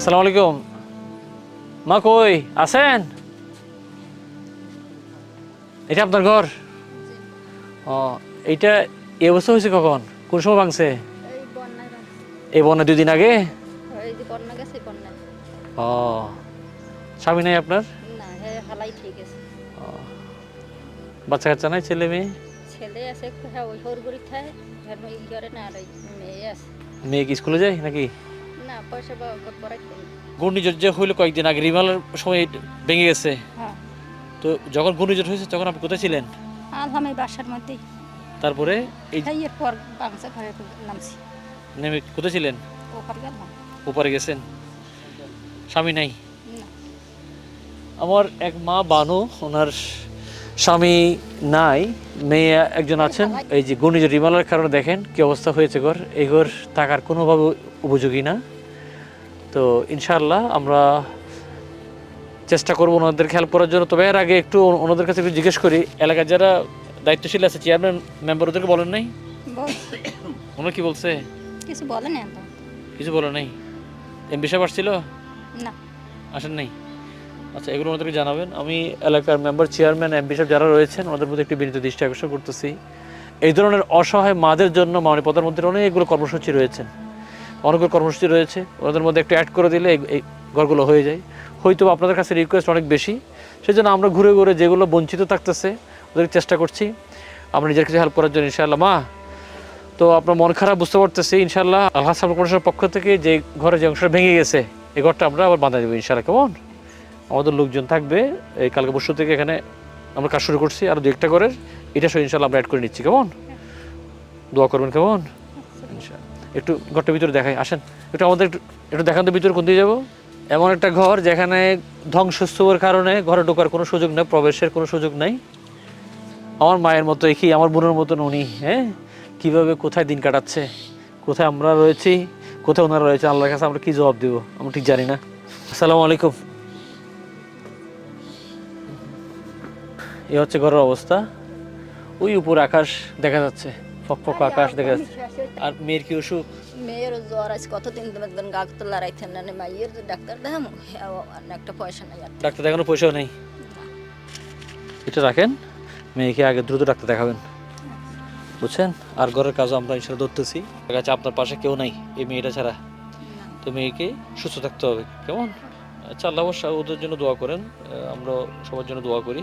আসসালামু আলাইকুম। মা কই? আছেন? এটা আপনার ঘর? ও এইটা এ অবস্থা হয়েছে কখন? কোন সময় ভাঙছে? এই বন্যা দুই দিন আগে ও স্বামী নাই আপনার। বাচ্চা কাচ্চা নাই ছেলে মেয়ে? ছেলে আছে। মেয়ে কি স্কুলে যায় নাকি? না পয়সা বা ঘূর্ণিঝড় যে হইল কয়েকদিন আগে রিমালের সময় ভেঙে গেছে। হ্যাঁ। তো যখন ঘূর্ণিঝড় হয়েছে তখন আপনি কোথায় ছিলেন? আলহাম এই বাসার মধ্যেই। তারপরে এই এরপর বাংসা ঘরে নামছি। নেমে কোথায় ছিলেন? ওপর গেলাম। গেছেন? স্বামী নাই? আমার এক মা বানু ওনার স্বামী নাই মেয়ে একজন আছেন। এই যে ঘূর্ণিঝড় রিমালার কারণে দেখেন কি অবস্থা হয়েছে ঘর। এই ঘর থাকার কোনোভাবে উপযোগী না। তো ইনশাআল্লাহ আমরা চেষ্টা করব ওনাদের খেয়াল করার জন্য। তবে এর আগে একটু ওনাদের কাছে একটু জিজ্ঞেস করি এলাকার যারা দায়িত্বশীল আছে চেয়ারম্যান মেম্বার ওদেরকে বলেন নাই? ওনারা কি বলছে? কিছু বলে না তো কিছু বলে নাই? এমবি সাহেব আসছিল? না। আসেন নাই? আচ্ছা এগুলো ওনাদেরকে জানাবেন। আমি এলাকার মেম্বার চেয়ারম্যান এমপি সাহেব যারা রয়েছেন ওনাদের প্রতি একটি বিনীত দৃষ্টি আকর্ষণ করতেছি। এই ধরনের অসহায় মাদের জন্য মাননীয় প্রধানমন্ত্রীর অনেকগুলো কর্মসূচি রয়েছেন অনেকগুলো কর্মসূচি রয়েছে। ওনাদের মধ্যে একটু অ্যাড করে দিলে এই- ঘরগুলো হয়ে যায়। হয়তো আপনাদের কাছে রিকোয়েস্ট অনেক বেশি। সেই জন্য আমরা ঘুরে ঘুরে যেগুলো বঞ্চিত থাকতেছে, ওদের চেষ্টা করছি। আমরা নিজের কিছু হেল্প করার জন্য ইনশাআল্লাহ। মা, তো আপনার মন খারাপ, বুঝতে পারতেছি, ইনশাআল্লাহ আল্লাহ সালাম কোরআনের পক্ষ থেকে যে ঘরে যে অংশটা ভেঙে গেছে, এই ঘরটা আমরা আবার বাঁধা দেবো ইনশাআল্লাহ। কেমন? আমাদের লোকজন থাকবে, এই কালকে পরশু থেকে এখানে আমরা কাজ শুরু করছি, আর দু একটা করে এটা সব ইনশাআল্লাহ আমরা অ্যাড করে নিচ্ছি। কেমন? দোয়া করবেন, কেমন। একটু ঘরটার ভিতরে দেখাই, আসেন। একটু আমাদের একটু একটু দেখান তো ভিতরে কোন দিয়ে যাব। এমন একটা ঘর যেখানে ধ্বংসস্তূপের কারণে ঘরে ঢোকার কোনো সুযোগ নেই, প্রবেশের কোনো সুযোগ নাই। আমার মায়ের মতো কি আমার বোনের মতন উনি হ্যাঁ? কীভাবে কোথায় দিন কাটাচ্ছে? কোথায় আমরা রয়েছি? কোথায় ওনারা রয়েছে? আল্লাহর কাছে আমরা কী জবাব দেবো? আমরা ঠিক জানি না। আসসালামু আলাইকুম। এই হচ্ছে ঘরের অবস্থা। ওই উপর আকাশ দেখা যাচ্ছে। ফকফক আকাশ দেখা আর মেয়ের কি অসুখ? মেয়ের জ্বর আছে কতদিন তুমি গাছ তো লড়াইতেন না মাইয়ের যে ডাক্তার দেখাম একটা পয়সা নাই ডাক্তার দেখানোর পয়সাও নেই? এটা রাখেন মেয়েকে আগে দ্রুত ডাক্তার দেখাবেন। বুঝছেন? আর ঘরের কাজও আমরা ইনশাল্লাহ ধরতেছি। যাচ্ছে আপনার পাশে কেউ নাই এই মেয়েটা ছাড়া। তো মেয়েকে সুস্থ থাকতে হবে কেমন? আচ্ছা আল্লাহ অবশ্য ওদের জন্য দোয়া করেন আমরা সবার জন্য দোয়া করি।